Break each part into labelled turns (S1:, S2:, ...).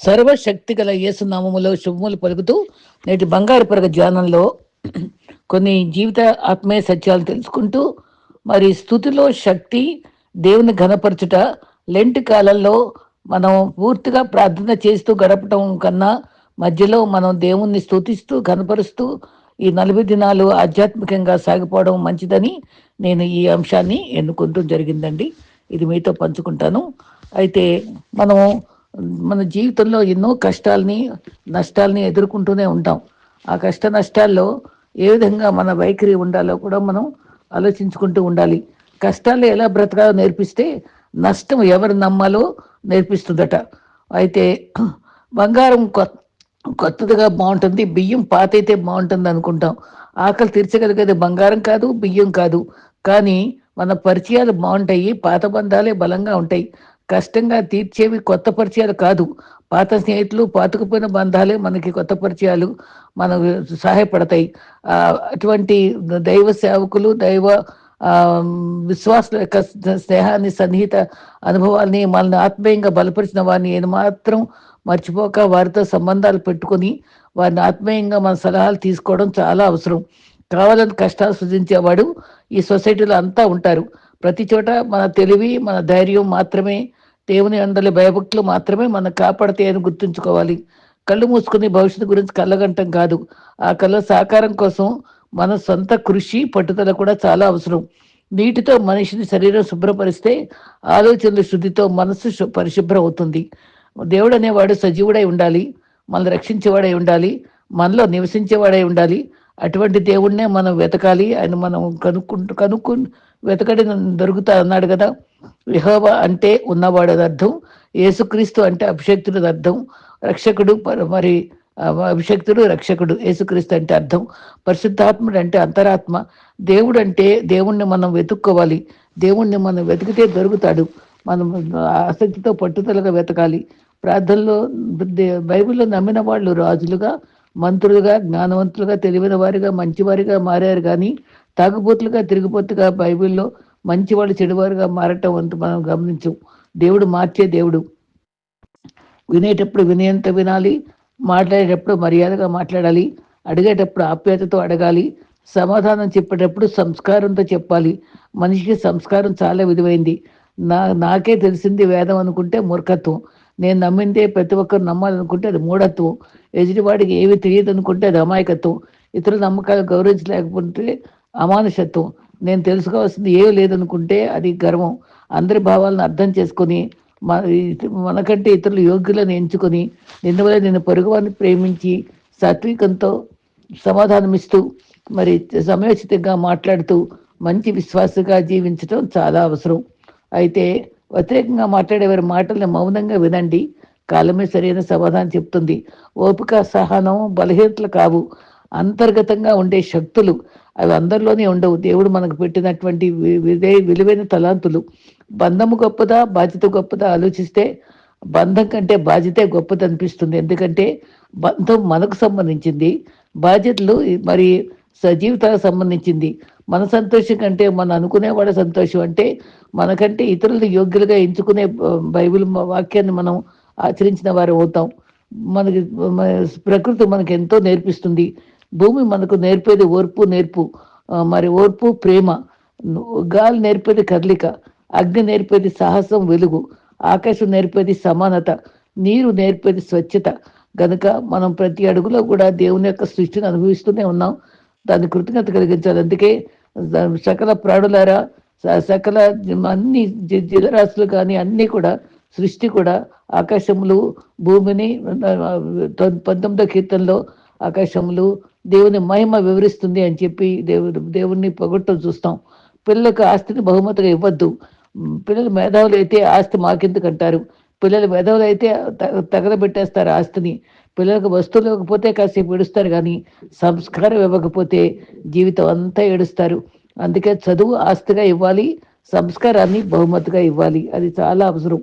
S1: సర్వశక్తి గల యేసునామములో శుభములు పలుకుతూ నేటి బంగారు పరగ ధ్యానంలో కొన్ని జీవిత ఆత్మీయ సత్యాలు తెలుసుకుంటూ మరి స్థుతిలో శక్తి దేవుని ఘనపరచుట లెంట్ కాలంలో మనం పూర్తిగా ప్రార్థన చేస్తూ గడపటం కన్నా మధ్యలో మనం దేవుణ్ణి స్థుతిస్తూ కనపరుస్తూ ఈ నలభై దినాలు ఆధ్యాత్మికంగా సాగిపోవడం మంచిదని నేను ఈ అంశాన్ని ఎన్నుకుంటూ జరిగిందండి. ఇది మీతో పంచుకుంటాను. అయితే మనము మన జీవితంలో ఎన్నో కష్టాలని నష్టాలని ఎదుర్కొంటూనే ఉంటాం. ఆ కష్ట నష్టాల్లో ఏ విధంగా మన వైఖరి ఉండాలో కూడా మనం ఆలోచించుకుంటూ ఉండాలి. కష్టాలు ఎలా బ్రతకాలో నేర్పిస్తే నష్టం ఎవరు నమ్మాలో నేర్పిస్తుందట. అయితే బంగారం కొత్త కొత్తదిగా బాగుంటుంది బియ్యం పాత అయితే బాగుంటుంది అనుకుంటాం. ఆకలి తీర్చగలిగేది బంగారం కాదు బియ్యం కాదు. కానీ మన పరిచయాలు బాగుంటాయి పాత బంధాలే బలంగా ఉంటాయి. కష్టంగా తీర్చేవి కొత్త పరిచయాలు కాదు. పాత స్నేహితులు పాతుకుపోయిన బంధాలే మనకి కొత్త పరిచయాలు మనకు సహాయపడతాయి. ఆ, అటువంటి దైవ సేవకులు దైవ ఆ, విశ్వాసుల యొక్క స్నేహాన్ని సన్నిహిత అనుభవాల్ని మనల్ని ఆత్మీయంగా బలపరిచిన వారిని ఏం మాత్రం మర్చిపోక వారితో సంబంధాలు పెట్టుకొని వారిని ఆత్మీయంగా మన సలహాలు తీసుకోవడం చాలా అవసరం. కావాలని కష్టాలు సృజించేవాడు ఈ సొసైటీలో అంతా ఉంటారు. ప్రతి చోట మన తెలివి మన ధైర్యం మాత్రమే దేవుని అందరి భయభక్తులు మాత్రమే మనం కాపాడతాయని గుర్తుంచుకోవాలి. కళ్ళు మూసుకుని భవిష్యత్తు గురించి కళ్ళగంటం కాదు. ఆ కళ్ళ సాకారం కోసం మన సొంత కృషి పట్టుదల కూడా చాలా అవసరం. నీటితో మనిషిని శరీరం శుభ్రపరిస్తే ఆలోచనల శుద్ధితో మనస్సు పరిశుభ్రం అవుతుంది దేవుడు అనేవాడు సజీవుడై ఉండాలి. మనల్ని రక్షించేవాడై ఉండాలి. మనలో నివసించేవాడై ఉండాలి. అటువంటి దేవుణ్ణే మనం వెతకాలి. ఆయన మనం కనుక్కుంటూ కనుక్కు వెతకడి దొరుకుతా అన్నాడు కదా. యెహోవా అంటే ఉన్నవాడు అని అర్థం. యేసుక్రీస్తు అంటే అభిషక్తుడు అర్థం. రక్షకుడు మరి అభిషక్తుడు రక్షకుడు యేసుక్రీస్తు అంటే అర్థం. పరిశుద్ధాత్ముడు అంటే అంతరాత్మ. దేవుడు అంటే దేవుణ్ణి మనం వెతుక్కోవాలి. దేవుణ్ణి మనం వెతికితే దొరుకుతాడు. మనం ఆసక్తితో పట్టుదలగా వెతకాలి. ప్రార్థనలో బైబిల్లో నమ్మిన వాళ్ళు రాజులుగా మంత్రులుగా జ్ఞానవంతులుగా తెలివైన వారిగా మంచివారిగా మారారు కానీ తాగుబోతులుగా తిరిగిపోతుగా బైబిల్లో మంచివాళ్ళు చెడువారుగా మారటం వంతు మనం గమనించం. దేవుడు మార్చే దేవుడు. వినేటప్పుడు వినేంత వినాలి మాట్లాడేటప్పుడు మర్యాదగా మాట్లాడాలి అడిగేటప్పుడు ఆప్యాయతతో అడగాలి సమాధానం చెప్పేటప్పుడు సంస్కారంతో చెప్పాలి. మనిషికి సంస్కారం చాలా విలువైంది. నా నాకే తెలిసింది వేదం అనుకుంటే మూర్ఖత్వం. నేను నమ్మిందే ప్రతి ఒక్కరు నమ్మాలనుకుంటే అది మూఢత్వం. ఎదుటివాడికి ఏమి తెలియదు అనుకుంటే అది అమాయకత్వం. ఇతరుల నమ్మకాలు గౌరవించలేకపోతే అమానుషత్వం. నేను తెలుసుకోవాల్సింది ఏమీ లేదనుకుంటే అది గర్వం. అందరి భావాలను అర్థం చేసుకొని మన మనకంటే ఇతరులు యోగ్యులను ఎంచుకొని నిన్నవలే నేను పొరుగువారిని ప్రేమించి సాత్వికంతో సమాధానమిస్తూ మరి సమయోచితంగా మాట్లాడుతూ మంచి విశ్వాసగా జీవించడం చాలా అవసరం. అయితే వ్యతిరేకంగా మాట్లాడే వారి మాటల్ని మౌనంగా వినండి. కాలమే సరైన సమాధానం చెప్తుంది. ఓపిక సహనం బలహీనతలు కావు. అంతర్గతంగా ఉండే శక్తులు అవి అందరిలోనే ఉండవు. దేవుడు మనకు పెట్టినటువంటి వి- విలువైన తలాంతులు. బంధము గొప్పదా బాధ్యత గొప్పదా ఆలోచిస్తే బంధం కంటే బాధ్యతే గొప్పది అనిపిస్తుంది ఎందుకంటే బంధం మనకు సంబంధించింది. బాధ్యతలు మరి సజీవితాలకు సంబంధించింది. మన సంతోషం కంటే మన అనుకునేవాడ సంతోషం అంటే మనకంటే ఇతరులు యోగ్యులుగా ఎంచుకునే బైబిల్ వాక్యాన్ని మనం ఆచరించిన వారు అవుతాం. మనకి ప్రకృతి మనకి ఎంతో నేర్పిస్తుంది. భూమి మనకు నేర్పేది ఓర్పు నేర్పు మరి ఓర్పు ప్రేమ. గాలి నేర్పేది కదలిక అగ్ని నేర్పేది సాహసం వెలుగు ఆకాశం నేర్పేది సమానత నీరు నేర్పేది స్వచ్ఛత. గనుక మనం ప్రతి అడుగులో కూడా దేవుని యొక్క సృష్టిని అనుభవిస్తూనే ఉన్నాం. దాన్ని కృతజ్ఞత కలిగించాలి. అందుకే సకల ప్రాణులారా స- సకల అన్ని జలరాశులు కానీ అన్నీ కూడా సృష్టి కూడా ఆకాశములు భూమిని పంతొమ్మిదో కీర్తనలో ఆకాశములు దేవుని మహిమ వివరిస్తుంది అని చెప్పి దేవుడు దేవుణ్ణి పొగట్టం చూస్తాం. పిల్లలకు ఆస్తిని బహుమతిగా ఇవ్వద్దు. పిల్లలు మేధావులు అయితే ఆస్తి మాకెందుకు అంటారు? పిల్లలు మేధావులు అయితే తగలబెట్టేస్తారు ఆస్తిని. పిల్లలకు వస్తువులు ఇవ్వకపోతే కాసేపు ఏడుస్తారు కానీ సంస్కారం ఇవ్వకపోతే జీవితం అంతా ఏడుస్తారు. అందుకే చదువు ఆస్తిగా ఇవ్వాలి సంస్కారాన్ని బహుమతిగా ఇవ్వాలి. అది చాలా అవసరం.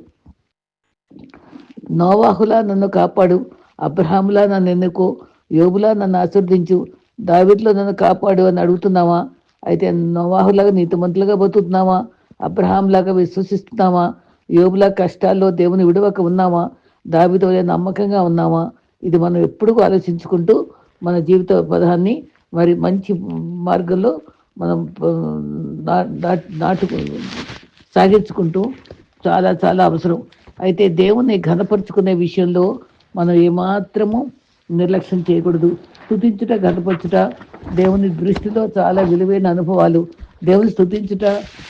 S1: నోవాహులా నన్ను కాపాడు అబ్రహాములా నన్ను ఎన్నుకో యోబులా నన్ను ఆశీర్దించు దావిట్లో నన్ను కాపాడు అని అడుగుతున్నావా? అయితే నవాహులాగా నీతిమంతులుగా బతుకుతున్నావా? అబ్రహాంలాగా విశ్వసిస్తున్నావా? యోబులా కష్టాల్లో దేవుని విడవక ఉన్నావా? దావితో నమ్మకంగా ఉన్నామా ఇది మనం ఎప్పుడు ఆలోచించుకుంటూ మన జీవిత పదాన్ని మరి మంచి మార్గంలో మనం నాటు సాగించుకుంటూ చాలా చాలా అవసరం. అయితే దేవుణ్ణి ఘనపరుచుకునే విషయంలో మనం ఏమాత్రము నిర్లక్ష్యం చేయకూడదు. స్థుతించుట గతపరచుట దేవుని దృష్టిలో చాలా విలువైన అనుభవాలు. దేవుని స్థుతించుట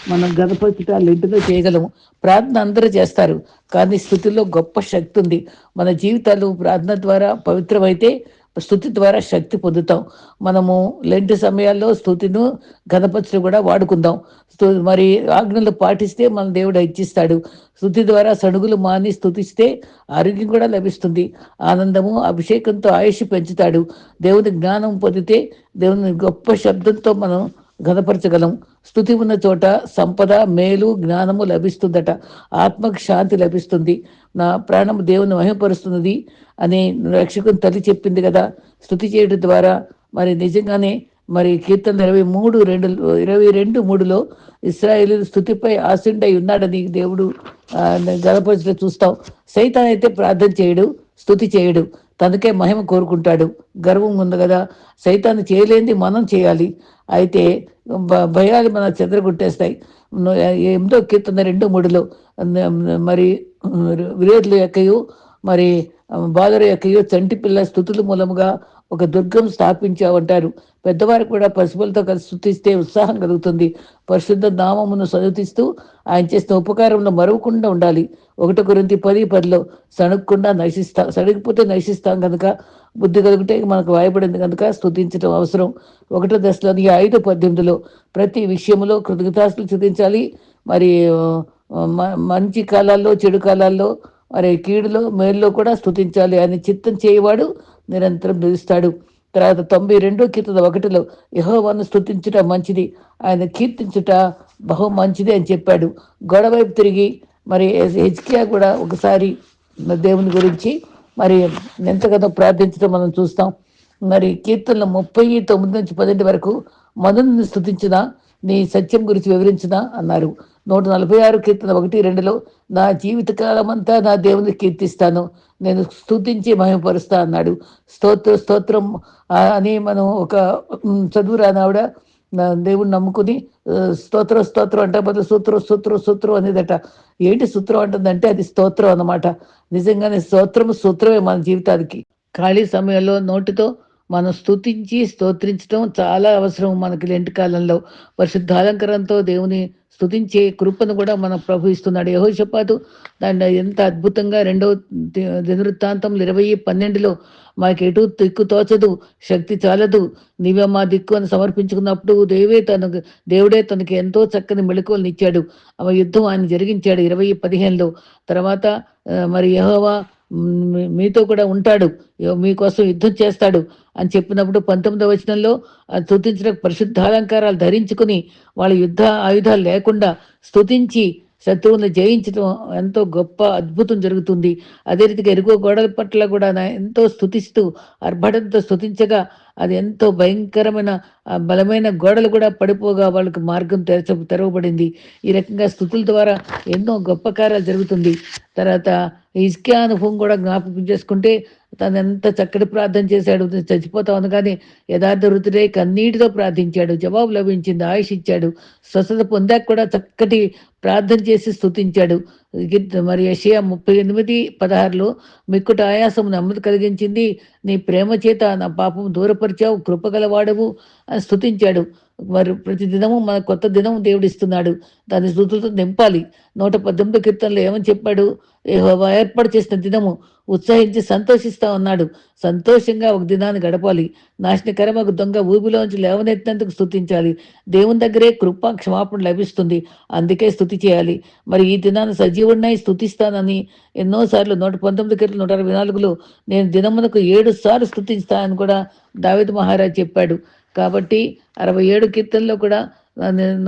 S1: మనం గతపరచుట లెంటులో చేయగలము. ప్రార్థన అందరూ చేస్తారు. కానీ స్థుతిలో గొప్ప శక్తి ఉంది. మన జీవితాలు ప్రార్థన ద్వారా పవిత్రమైతే స్థుతి ద్వారా శక్తి పొందుతాం. మనము లెంటి సమయాల్లో స్థుతిను గణపతిని కూడా వాడుకుందాం. మరి ఆజ్ఞలు పాటిస్తే మన దేవుడు ఇచ్చిస్తాడు స్థుతి ద్వారా సడుగులు మాని స్థుతిస్తే ఆరోగ్యం కూడా లభిస్తుంది. ఆనందము అభిషేకంతో ఆయుష్ పెంచుతాడు. దేవుని జ్ఞానం పొందితే దేవుని గొప్ప శబ్దంతో మనం గణపరచగలం స్థుతి ఉన్న చోట సంపద మేలు జ్ఞానము లభిస్తుందట. ఆత్మకు శాంతి లభిస్తుంది. నా ప్రాణం దేవుని మహిమపరుస్తున్నది అని రక్షకుని తల్లి చెప్పింది కదా. స్థుతి చేయడం ద్వారా మరి నిజంగానే మరి కీర్తన ఇరవై మూడు రెండు ఇరవై రెండు మూడులో ఇస్రాయేల్ స్థుతిపై ఆశుండై ఉన్నాడని దేవుడు గణపరిచిలో చూస్తాం. సైతాన్ అయితే ప్రార్థన చేయడు స్థుతి చేయడు. తనకే మహిమ కోరుకుంటాడు. గర్వం ఉంది కదా. సైతాన్ని చేయలేంది మనం చేయాలి. అయితే భయాలు మన చెదరగొట్టేస్తాయి ఎంతో కీర్తన రెండు మూడులో మరి విరోధుల యొక్కయు మరి బాలుర యొక్కయు చంటి పిల్ల స్థుతుల మూలముగా ఒక దుర్గం స్థాపించావంటారు. పెద్దవారు కూడా పశువులతో కలిసి స్థుతిస్తే ఉత్సాహం కలుగుతుంది. పరిశుద్ధ నామమును సదుతిస్తూ ఆయన చేసిన ఉపకారంలో మరవకుండా ఉండాలి. ఒకటి గురించి పది పదిలో సణుక్కుండా నశిస్తా సడిగిపోతే నశిస్తాం కనుక బుద్ధి కలిగితే మనకు వాయపడింది కనుక స్థుతించడం అవసరం. ఒకటో దశలోని ఐదు పద్దెనిమిదిలో ప్రతి విషయంలో కృతజ్ఞతాస్తులు చూపించాలి మరి మంచి కాలాల్లో చెడు కాలాల్లో మరి కీడులో మేల్లో కూడా స్థుతించాలి ఆయన చిత్తం చేయవాడు నిరంతరం నిలుస్తాడు. తర్వాత తొంభై రెండో కీర్తన ఒకటిలో యహోవాను స్థుతించుట మంచిది ఆయన కీర్తించుట బహు మంచిది అని చెప్పాడు. గొడవైపు తిరిగి మరి హెచ్కియా కూడా ఒకసారి దేవుని గురించి మరి ఎంతగానో ప్రార్థించడం మనం చూస్తాం. మరి కీర్తనలు ముప్పై తొమ్మిది నుంచి పన్నెండు వరకు మనుని స్థుతించిన నీ సత్యం గురించి వివరించిన అన్నారు. నూట నలభై ఆరు కీర్తన ఒకటి రెండులో నా జీవితకాలం అంతా నా దేవుని కీర్తిస్తాను నేను స్థుతించి మహిమపరుస్తా అన్నాడు. స్తోత్ర స్తోత్రం అని మనం ఒక చదువు రానావిడ దేవుణ్ణి నమ్ముకుని స్తోత్ర స్తోత్రం అంటే బదులు సూత్రం సూత్రం సూత్రం అనేదట. ఏంటి సూత్రం అంటుందంటే అది స్తోత్రం అన్నమాట. నిజంగానే స్తోత్రం సూత్రమే మన జీవితానికి. ఖాళీ సమయంలో నోటితో మనం స్థుతించి స్తోత్రించడం చాలా అవసరం మనకి లెంటి కాలంలో. పరిశుద్ధాలంకరంతో దేవుని స్థుతించే కృపను కూడా మనం ప్రభు ఇస్తున్నాడు. చెప్పాదు దాన్ని ఎంత అద్భుతంగా రెండవ దినవృత్తాంతం ఇరవై పన్నెండులో మాకు ఎటు దిక్కు తోచదు శక్తి చాలదు. నీవే మా దిక్కు అని సమర్పించుకున్నప్పుడు దేవే తనకు దేవుడే తనకి ఎంతో చక్కని మెళుకువలను ఇచ్చాడు. ఆ యుద్ధం ఆయన జరిగించాడు ఇరవై పదిహేనులో. తర్వాత మరి యహోవా మీతో కూడా ఉంటాడు. మీకోసం యుద్ధం చేస్తాడు. అని చెప్పినప్పుడు పంతొమ్మిదవ వచనంలో స్థుతించిన పరిశుద్ధాలంకారాలు ధరించుకుని వాళ్ళ యుద్ధ ఆయుధాలు లేకుండా స్థుతించి శత్రువుని జయించడం ఎంతో గొప్ప అద్భుతం జరుగుతుంది. అదే రీతిగా ఎరుగు గోడల పట్ల కూడా ఎంతో స్థుతిస్తూ అర్భడంతో స్థుతించగా అది ఎంతో భయంకరమైన బలమైన గోడలు కూడా పడిపోగా వాళ్ళకి మార్గం తెరచ తెరవబడింది. ఈ రకంగా స్థుతుల ద్వారా ఎన్నో గొప్ప కార్యాలు జరుగుతుంది. తర్వాత ఇస్కే అనుభవం కూడా జ్ఞాపకం చేసుకుంటే తను ఎంత చక్కటి ప్రార్థన చేశాడు. చచ్చిపోతావు కానీ యథార్థ వృత్తిరే కన్నీటితో ప్రార్థించాడు. జవాబు లభించింది. ఆయుష్ ఇచ్చాడు. స్వస్థత పొందాక కూడా చక్కటి ప్రార్థన చేసి స్థుతించాడు మరి యషియా ముప్పై ఎనిమిది పదహారులో మిక్కుట ఆయాసం నెమ్మది కలిగించింది. నీ ప్రేమ చేత నా పాపం దూరపరిచావు. కృపగలవాడవు అని స్థుతించాడు మరి ప్రతి దినము మన కొత్త దినం దేవుడు ఇస్తున్నాడు దాని స్థుతులతో నింపాలి. నూట పద్దెనిమిది కీర్తనలో ఏమని చెప్పాడు? ఏర్పాటు చేసిన దినము ఉత్సహించి సంతోషిస్తా ఉన్నాడు సంతోషంగా ఒక దినాన్ని గడపాలి. నాశనకరమకు దొంగ ఊబిలోంచి లేవనెత్తినందుకు స్థుతించాలి దేవుని దగ్గరే కృప క్షమాపణ లభిస్తుంది. అందుకే స్థుతి చేయాలి. మరి ఈ దినాన్ని సజీవుడినై స్థుతిస్తానని ఎన్నోసార్లు నూట పంతొమ్మిది కీర్తలు నూట అరవై నాలుగులో నేను దినమునకు ఏడు సార్లు స్థుతిస్తానని కూడా దావేద్ మహారాజ్ చెప్పాడు. కాబట్టి అరవై ఏడు కీర్తనలో కూడా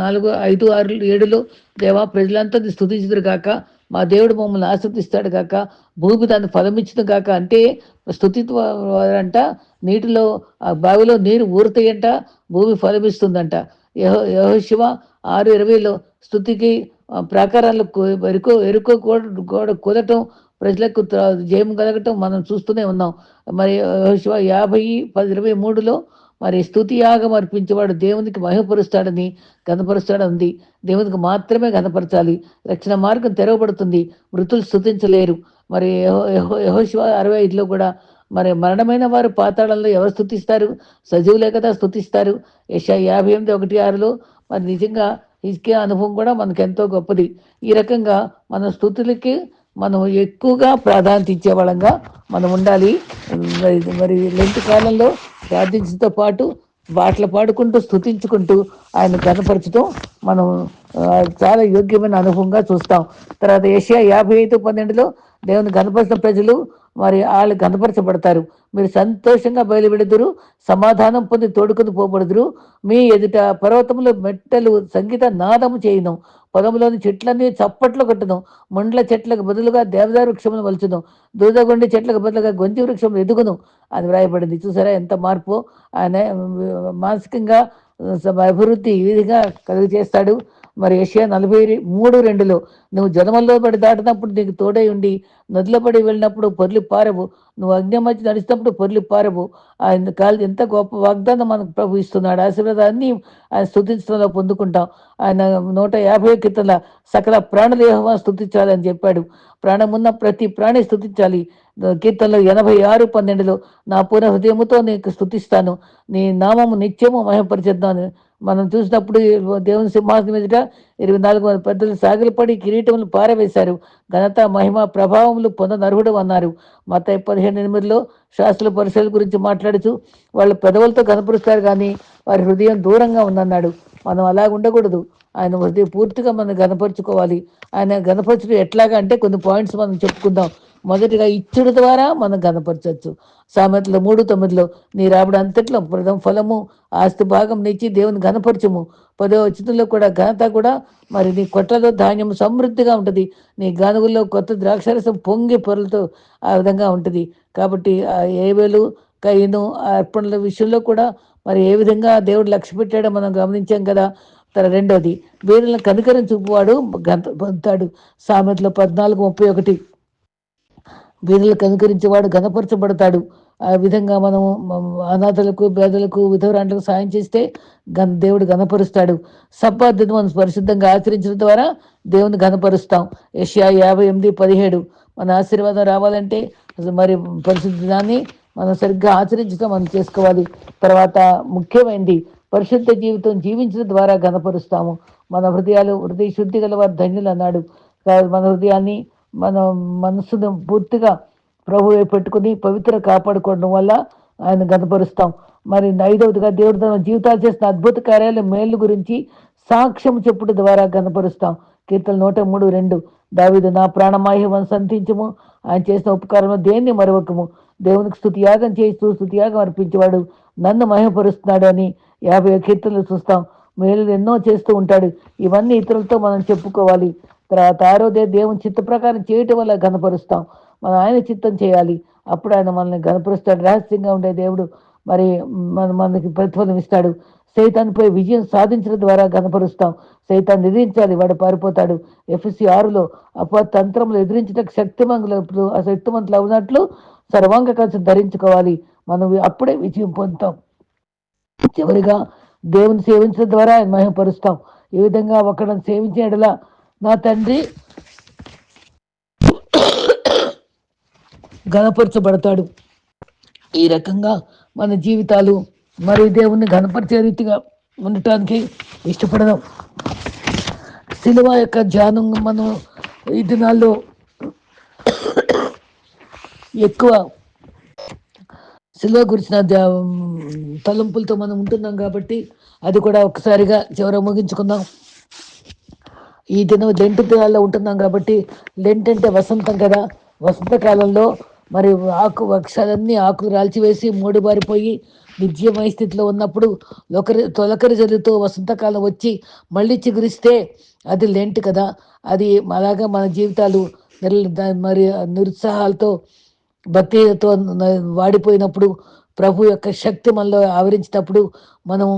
S1: నాలుగు ఐదు ఆరు ఏడులో దేవా ప్రజలంతా స్థుతించదురు కాక మా దేవుడు మమ్మల్ని ఆశ్రదిస్తాడు కాక భూమి దాన్ని ఫలమిచ్చిన కాక అంటే స్థుతిత్వ అంట నీటిలో బావిలో నీరు ఊరుతాయంట భూమి ఫలమిస్తుందంట. యహో యహో శివ ఆరు ఇరవైలో స్థుతికి ప్రాకారాలు ఎరుకో ఎరుకో గోడ గోడ కుదటం ప్రజలకు జయం కలగటం మనం చూస్తూనే ఉన్నాం. మరి యాభై పది ఇరవై మూడులో మరి స్థుతి యాగం అర్పించేవాడు దేవునికి మహిమపరుస్తాడని గనపరుస్తాడంది దేవునికి మాత్రమే గనపరచాలి రక్షణ మార్గం తెరవబడుతుంది. మృతులు స్థుతించలేరు మరి యహోశివ అరవై ఐదులో కూడా మరి మరణమైన వారు పాతాళంలో ఎవరు స్థుతిస్తారు? సజీవులే కదా స్థుతిస్తారు. యశ యాభై ఎనిమిది ఒకటి ఆరులో మరి నిజంగా ఇసుకే అనుభవం కూడా మనకు ఎంతో గొప్పది. ఈ రకంగా మన స్థుతులకి మనం ఎక్కువగా ప్రాధాన్యత ఇచ్చే వాళ్ళంగా మనం ఉండాలి. మరి లెంట్ కాలంలో ప్రార్థించడంతో పాటు పాటలు పాడుకుంటూ స్థుతించుకుంటూ ఆయన కనపరచడం మనం చాలా యోగ్యమైన అనుభవంగా చూస్తాం. తర్వాత ఏషియా యాభై ఐదు పన్నెండులో దేవుని కనపరిచిన ప్రజలు మరి వాళ్ళు కనపరచబడతారు. మీరు సంతోషంగా బయలుపెడుదురు సమాధానం పొంది తోడుకుని పోబడుదురు. మీ ఎదుట పర్వతములు మెట్టలు సంగీత నాదము చేయను. పొలంలోని చెట్లన్నీ చప్పట్లు కొట్టును. ముండ్ల చెట్లకు బదులుగా దేవదారు వృక్షమును మలుచును దూదగొండి చెట్లకు బదులుగా గొంతి వృక్షం ఎదుగును అని వ్రాయబడింది. చూసారా ఎంత మార్పు? ఆయన మానసికంగా అభివృద్ధి ఈ విధంగా కలుగు చేస్తాడు మరి ఏషియా నలభై మూడు రెండులో నువ్వు జనమల్లో పడి దాటినప్పుడు నీకు తోడై ఉండి నదిలో పడి వెళ్ళినప్పుడు పొర్లి పారవు. నువ్వు అగ్ని మధ్య నడిచినప్పుడు పొర్లి పారవు. ఆయన కాలు ఎంత గొప్ప వాగ్దానం మనకు ప్రభు ఇస్తున్నాడు. ఆశీర్వాదాన్ని ఆయన స్థుతించడంలో పొందుకుంటాం. ఆయన నూట యాభై కిందల సకల ప్రాణదేహమా స్థుతించాలని చెప్పాడు. ప్రాణమున్న ప్రతి ప్రాణి స్థుతించాలి. కీర్తనలో ఎనభై ఆరు పన్నెండులో నా పూర్ణ హృదయముతో నీకు స్థుతిస్తాను. నీ నామము నిత్యము మహిమపరిచేద్దాను. మనం చూసినప్పుడు దేవుని సింహాసనం ఎదుట ఇరవై నాలుగు మంది పెద్దలు సాగిలపడి కిరీటములు పారవేశారు. ఘనత మహిమ ప్రభావములు పొందనర్హుడు అన్నారు. మత పదిహేను ఎనిమిదిలో శాస్త్ర పరిశీలన గురించి మాట్లాడుతూ వాళ్ళు పెదవులతో కనపరుస్తారు కానీ వారి హృదయం దూరంగా ఉందన్నాడు. మనం అలా ఉండకూడదు. ఆయన హృదయం పూర్తిగా మనం గనపరుచుకోవాలి ఆయన గనపరచడం ఎట్లాగా అంటే కొన్ని పాయింట్స్ మనం చెప్పుకుందాం. మొదటిగా ఇచ్చుడు ద్వారా మనం కనపరచవచ్చు సామెతలు మూడు తొమ్మిదిలో నీ రాబడి అంతట్లో ప్రథమ ఫలము ఆస్తి భాగం నిచ్చి దేవుని గనపరచము పదో చిత్రంలో కూడా ఘనత కూడా మరి నీ కొట్లలో ధాన్యం సమృద్ధిగా ఉంటుంది. నీ గానుగుల్లో కొత్త ద్రాక్షరసం పొంగి పొరలతో ఆ విధంగా ఉంటుంది. కాబట్టి ఆ ఏవేలు కయ్యను అర్పణల విషయంలో కూడా మరి ఏ విధంగా దేవుడు లక్ష్య పెట్టాడో మనం గమనించాం కదా. తన రెండోది వీరులను కనికరం చూపువాడు గంత పొందుతాడు. సామెతలో పద్నాలుగు ముప్పై ఒకటి. వీరులకు అనుకరించేవాడు ఘనపరచబడతాడు. ఆ విధంగా మనం అనాథలకు పేదలకు విధవరాంట్లకు సాయం చేస్తే గన్ దేవుడు ఘనపరుస్తాడు. సబ్బాధ్యత మనం పరిశుద్ధంగా ఆచరించడం ద్వారా దేవుని ఘనపరుస్తాం. ఏషియా యాభై ఎనిమిది పదిహేడు. మన ఆశీర్వాదం రావాలంటే మరి పరిశుద్ధాన్ని మనం సరిగ్గా ఆచరించడం మనం చేసుకోవాలి. తర్వాత ముఖ్యమైనది పరిశుద్ధ జీవితం జీవించడం ద్వారా ఘనపరుస్తాము. మన హృదయాలు హృదయ శుద్ధి గల వారు ధన్యులు అన్నాడు. మన హృదయాన్ని మన మనసును పూర్తిగా ప్రభు పెట్టుకుని పవిత్ర కాపాడుకోవడం వల్ల ఆయన గనపరుస్తాం. మరి ఐదవదిగా దేవుడు తన జీవితాలు చేసిన అద్భుత కార్యాలయం మేలు గురించి సాక్ష్యం చెప్పుడు ద్వారా గనపరుస్తాం. కీర్తన నూట మూడు రెండు. దావిదు నా ప్రాణమాహ్యమని సంతించము ఆయన చేసిన ఉపకారం దేన్ని మరవకము? దేవునికి స్థుతి యాగం చేస్తూ స్థుతి యాగం అర్పించేవాడు నన్ను మహిమపరుస్తున్నాడు అని యాభై కీర్తనలు చూస్తాం. మేలు ఎన్నో చేస్తూ ఉంటాడు. ఇవన్నీ ఇతరులతో మనం చెప్పుకోవాలి. తర్వాత ఆరోదే దేవుని చిత్త ప్రకారం చేయటం వల్ల గనపరుస్తాం మనం ఆయన చిత్తం చేయాలి. అప్పుడు ఆయన మనల్ని గనపరుస్తాడు రహస్యంగా ఉండే దేవుడు మరి మన మనకి ప్రతిఫలం ఇస్తాడు. సైతాన్పై విజయం సాధించడం ద్వారా గనపరుస్తాం సైతాన్ని ఎదిరించాలి వాడు పారిపోతాడు. ఎఫ్ఎస్సి ఆరులో తంత్రములు ఎదిరించడానికి శక్తిమంతులు ఆ శక్తిమంతులు అవునట్లు సర్వాంగ కలిసి ధరించుకోవాలి. మనం అప్పుడే విజయం పొందుతాం. చివరిగా దేవుని సేవించడం ద్వారా ఆయన మహిమపరుస్తాం. ఈ విధంగా ఒకరిని సేవించేటలా నా తండ్రి గణపరచబడతాడు ఈ రకంగా మన జీవితాలు మరి దేవుణ్ణి గణపరిచే రీతిగా ఉండటానికి ఇష్టపడదాం. సినిమ యొక్క ధ్యానం మనం ఈ దినాల్లో ఎక్కువ సిల్వ గురించిన తలంపులతో మనం ఉంటున్నాం కాబట్టి అది కూడా ఒకసారిగా చివర ముగించుకుందాం. ఈ దినం లెంట్ దినాల్లో ఉంటున్నాం కాబట్టి లెంట్ అంటే వసంతం కదా. వసంతకాలంలో మరి ఆకు వృక్షాలన్నీ ఆకులు రాల్చివేసి మూడుబారిపోయి నిర్జీవమైన స్థితిలో ఉన్నప్పుడు లొకరి తొలకరి జరుగుతూ వసంతకాలం వచ్చి మళ్ళీ చిగురిస్తే అది లెంట్ కదా. అది అలాగా మన జీవితాలు మరి నిరుత్సాహాలతో భక్తితో వాడిపోయినప్పుడు ప్రభు యొక్క శక్తి మనలో ఆవరించినప్పుడు మనం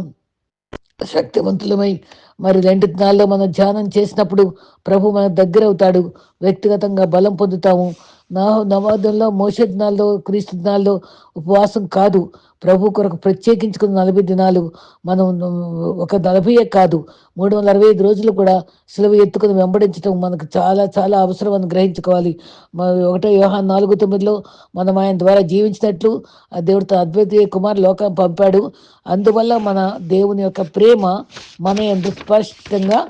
S1: శక్తివంతులమై మరి రెండు దినాల్లో మనం ధ్యానం చేసినప్పుడు ప్రభు మన దగ్గర అవుతాడు వ్యక్తిగతంగా బలం పొందుతాము. నా నవాదంలో మోసే దినాల్లో క్రీస్తు దినాల్లో ఉపవాసం కాదు. ప్రభు కొరకు ప్రత్యేకించుకున్న నలభై దినాలు మనం ఒక నలభైయే కాదు. మూడు వందల అరవై ఐదు రోజులు కూడా సెలవు ఎత్తుకుని వెంబడించడం మనకు చాలా చాలా అవసరం అని గ్రహించుకోవాలి. ఒకటో వ్యూహాన్ నాలుగు తొమ్మిదిలో మనం ఆయన ద్వారా జీవించినట్లు ఆ దేవుడితో అద్వైతీయ కుమార్ లోకం పంపాడు. అందువల్ల మన దేవుని యొక్క ప్రేమ మన ఎంత స్పష్టంగా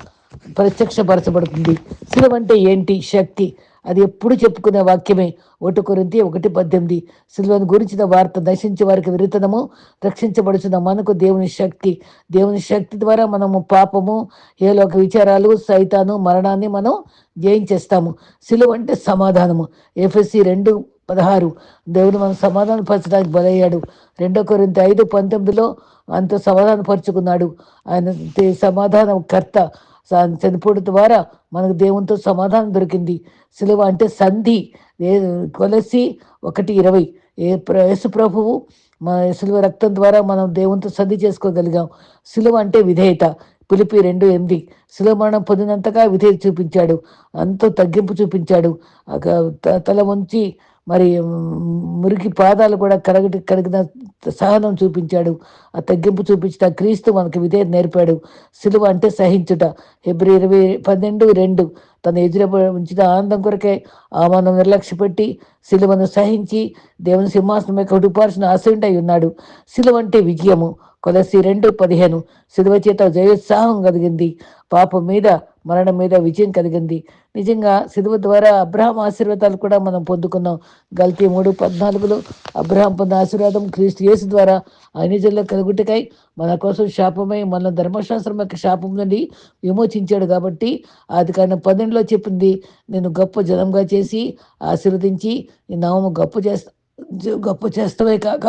S1: ప్రత్యక్షపరచబడుతుంది. శిలువ అంటే ఏంటి? శక్తి. అది ఎప్పుడు చెప్పుకునే వాక్యమే. ఒకటి కొరింతి ఒకటి పద్దెనిమిది. శిల్వను గురించిన వార్త దర్శించే వారికి విరుతనము రక్షించబడుచున్న మనకు దేవుని శక్తి. దేవుని శక్తి ద్వారా మనము పాపము ఏలోక విచారాలు సైతాను మరణాన్ని మనం జయించేస్తాము. సిలువ అంటే సమాధానము. ఎఫ్ఎస్సి రెండు పదహారు. దేవుడు మనం సమాధాన పరచడానికి బలయ్యాడు. రెండో కొరింత ఐదు పంతొమ్మిదిలో అంత సమాధానపరుచుకున్నాడు. ఆయన సమాధానం కర్త చనిపోవడం ద్వారా మనకు దేవునితో సమాధానం దొరికింది. సిలువ అంటే సంధి. కొలసి ఒకటి ఇరవై. ఏ యేసు ప్రభువు మన సిలువ రక్తం ద్వారా మనం దేవునితో సంధి చేసుకోగలిగాం. సిలువ అంటే విధేయత. పిలిపి రెండు ఎనిమిది. శిలువ మరణం పొందినంతగా విధేయత చూపించాడు. అంతో తగ్గింపు చూపించాడు. తల వంచి మరి మురికి పాదాలు కూడా కరగటి కరిగిన సహనం చూపించాడు. ఆ తగ్గింపు చూపించిన క్రీస్తు మనకు విధేయత నేర్పాడు. సిలువ అంటే సహించుట. ఫిబ్రవరి ఇరవై పన్నెండు రెండు. తన ఎదురు ఉంచిన ఆనందం కొరకే ఆ మనం నిర్లక్ష్యపెట్టి సిలువను సహించి దేవుని సింహాసనం యొక్క ఉడిపార్చిన ఆశయుండై ఉన్నాడు. సిలువ అంటే విజయము. కొలసి రెండు పదిహేను. సిలువ చేత జయోత్సాహం కలిగింది. పాపం మీద మరణం మీద విజయం కలిగింది. నిజంగా సిలువ ద్వారా అబ్రహాం ఆశీర్వాదాలు కూడా మనం పొందుకున్నాం. గల్తీ మూడు పద్నాలుగులో అబ్రహాం పొందిన ఆశీర్వాదం క్రీస్తు యేసు ద్వారా అనిజల్లో కలుగుటకై మన కోసం శాపమై మన ధర్మశాస్త్రం యొక్క శాపం నుండి విమోచించాడు కాబట్టి అది కానీ పన్నెండులో చెప్పింది నేను గొప్ప జనంగా చేసి ఆశీర్వదించి ఈ నామము గొప్ప చేస్తా గొప్ప చేస్తవే కాక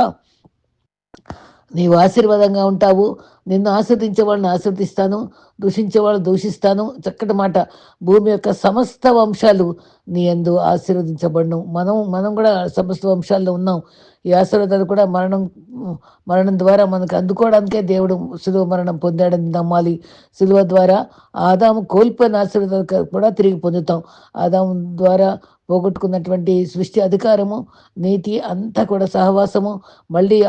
S1: నీవు ఆశీర్వాదంగా ఉంటావు. నిన్ను ఆశ్రదించే వాళ్ళని ఆశ్రదిస్తాను. దూషించే వాళ్ళని దూషిస్తాను. చక్కటి మాట. భూమి యొక్క సమస్త వంశాలు నీ ఎందు ఆశీర్వదించబడను. మనం మనం కూడా సమస్త వంశాల్లో ఉన్నాం. ఈ ఆశీర్వాదాలు కూడా మరణం మరణం ద్వారా మనకు అందుకోవడానికే దేవుడు సులువ మరణం పొందాడని నమ్మాలి. సులువ ద్వారా ఆదాము కోల్పోయిన ఆశీర్వాదాలు కూడా తిరిగి పొందుతాం. ఆదాము ద్వారా పోగొట్టుకున్నటువంటి సృష్టి అధికారము నీతి అంతా కూడా సహవాసము మళ్ళీ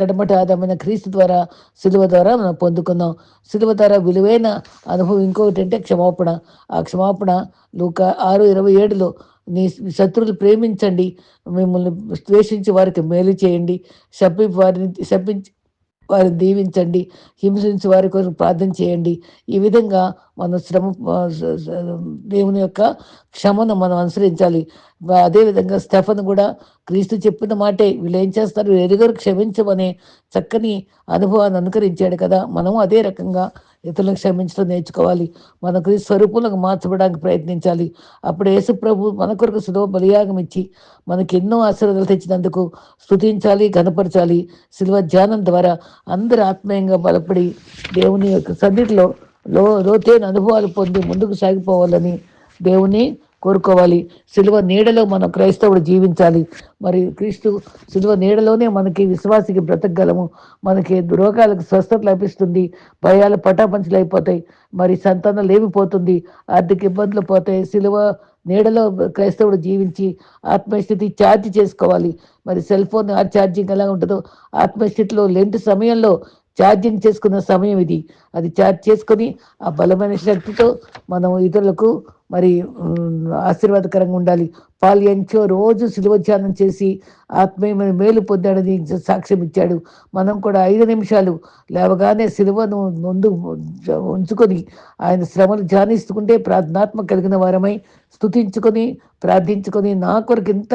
S1: కడమట ఆదామైన క్రీస్తు ద్వారా సిలువ ద్వారా మనం పొందుకుందాం. సిలువ ద్వారా విలువైన అనుభవం ఇంకొకటి అంటే క్షమాపణ. ఆ క్షమాపణ లూక ఆరు ఇరవై ఏడులో నీ శత్రువులు ప్రేమించండి మిమ్మల్ని ద్వేషించి వారికి మేలు చేయండి శపి వారిని శపించి వారిని దీవించండి హింసించి వారి కోసం ప్రార్థన చేయండి. ఈ విధంగా మన శ్రమ దేవుని యొక్క క్షమను మనం అనుసరించాలి. అదేవిధంగా స్టెఫన్ కూడా క్రీస్తు చెప్పిన మాటే వీళ్ళు ఏం చేస్తారు? ఎరుగరు క్షమించమనే చక్కని అనుభవాన్ని అనుకరించాడు కదా. మనము అదే రకంగా ఇతరులకు క్షమించడం నేర్చుకోవాలి. మన క్రీస్తు స్వరూపులకు మార్చబడానికి ప్రయత్నించాలి. అప్పుడు యేసు ప్రభు మన కొరకు సులభ బలియాగం ఇచ్చి మనకి ఎన్నో ఆశీర్వాదాలు తెచ్చినందుకు స్థుతించాలి కనపరచాలి శిల్వ ధ్యానం ద్వారా అందరు ఆత్మీయంగా బలపడి దేవుని యొక్క సన్నిధిలో లో లోతైన అనుభవాలు పొంది ముందుకు సాగిపోవాలని దేవుని కోరుకోవాలి. సిలువ నీడలో మనం క్రైస్తవుడు జీవించాలి. మరి క్రీస్తు సిలువ నీడలోనే మనకి విశ్వాసికి బ్రతకగలము. మనకి రోగాలకు స్వస్థత లభిస్తుంది. భయాలు పటాపంచలు అయిపోతాయి. మరి సంతానం లేమిపోతుంది ఆర్థిక ఇబ్బందులు పోతాయి. సిలువ నీడలో క్రైస్తవుడు జీవించి ఆత్మస్థితి ఛార్జ్ చేసుకోవాలి. మరి సెల్ ఫోన్ ఛార్జింగ్ ఎలా ఉంటుందో ఆత్మస్థితిలో లేని సమయంలో ఛార్జింగ్ చేసుకున్న సమయం ఇది. అది ఛార్జ్ చేసుకొని ఆ బలమైన శక్తితో మనం ఇతరులకు మరి ఆశీర్వాదకరంగా ఉండాలి. పాలు ఎంచో రోజు ధ్యానం చేసి ఆత్మీయమైన మేలు పొందాడని సాక్ష్యం ఇచ్చాడు. మనం కూడా ఐదు నిమిషాలు లేవగానే శిలువను ముందు ఉంచుకొని ఆయన శ్రమలు ధ్యానిస్తుంటే ప్రార్థనాత్మ కలిగిన వారమై స్థుతించుకొని ప్రార్థించుకొని నా కొరకు ఇంత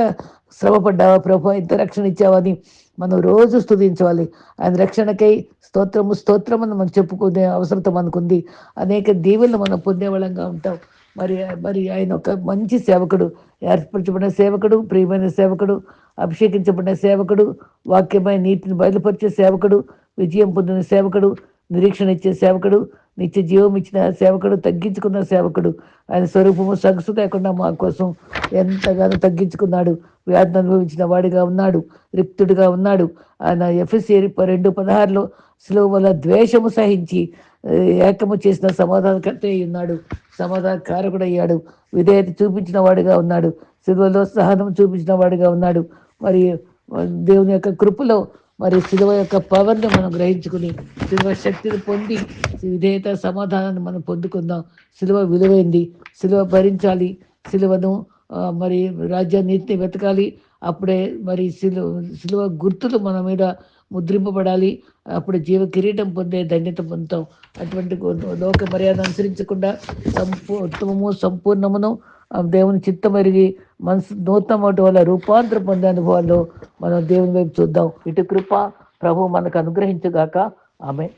S1: శ్రమపడ్డావా ప్రభు? ఎంత రక్షణ ఇచ్చావని మనం రోజు స్థుతించాలి ఆయన రక్షణకై స్తోత్రము స్తోత్రమని మనం చెప్పుకునే అవసరం మనకుంది. అనేక దీవులను మనం పొందేవాళ్ళంగా ఉంటాం. మరి మరి ఆయన ఒక మంచి సేవకుడు ఏర్పరచబడిన సేవకుడు ప్రియమైన సేవకుడు అభిషేకించబడిన సేవకుడు వాక్యమైన నీటిని బయలుపరిచే సేవకుడు విజయం పొందిన సేవకుడు నిరీక్షణ ఇచ్చే సేవకుడు నిత్య జీవం ఇచ్చిన సేవకుడు తగ్గించుకున్న సేవకుడు. ఆయన స్వరూపము సగసు లేకుండా మా కోసం ఎంతగానో తగ్గించుకున్నాడు. వ్యాధిని అనుభవించిన వాడిగా ఉన్నాడు రిక్తుడిగా ఉన్నాడు. ఆయన ఎఫ్ఎస్సి రెండు పదహారులో స్లో వల్ల ద్వేషము సహించి ఏకము చేసిన సమాధానకర్త అయి ఉన్నాడు. సమాధాన కారకుడయ్యాడు విధేయత చూపించిన వాడిగా ఉన్నాడు. సిలువలో సహనం చూపించిన వాడిగా ఉన్నాడు. మరి దేవుని యొక్క కృపలో మరి సిలువ యొక్క పవర్ని మనం గ్రహించుకుని సిలువ శక్తిని పొంది విధేయత సమాధానాన్ని మనం పొందుకుందాం. సిలువ విలువైంది సిలువ భరించాలి సిలువను మరి రాజ్యాన్నిటిని వెతకాలి. అప్పుడే మరి శిలువ సిలువ గుర్తులు మన మీద ముద్రింపబడాలి. అప్పుడు జీవ కిరీటం పొందే ధన్యత పొందుతాం. అటువంటి లోక మర్యాద అనుసరించకుండా సంపూ ఉత్తమము సంపూర్ణమును దేవుని చిత్తమెరిగి మనసు నూతనటి వల్ల రూపాంతర పొందే అనుభవాల్లో మనం దేవుని వైపు చూద్దాం. ఇటు కృప ప్రభు మనకు అనుగ్రహించగాక. ఆమె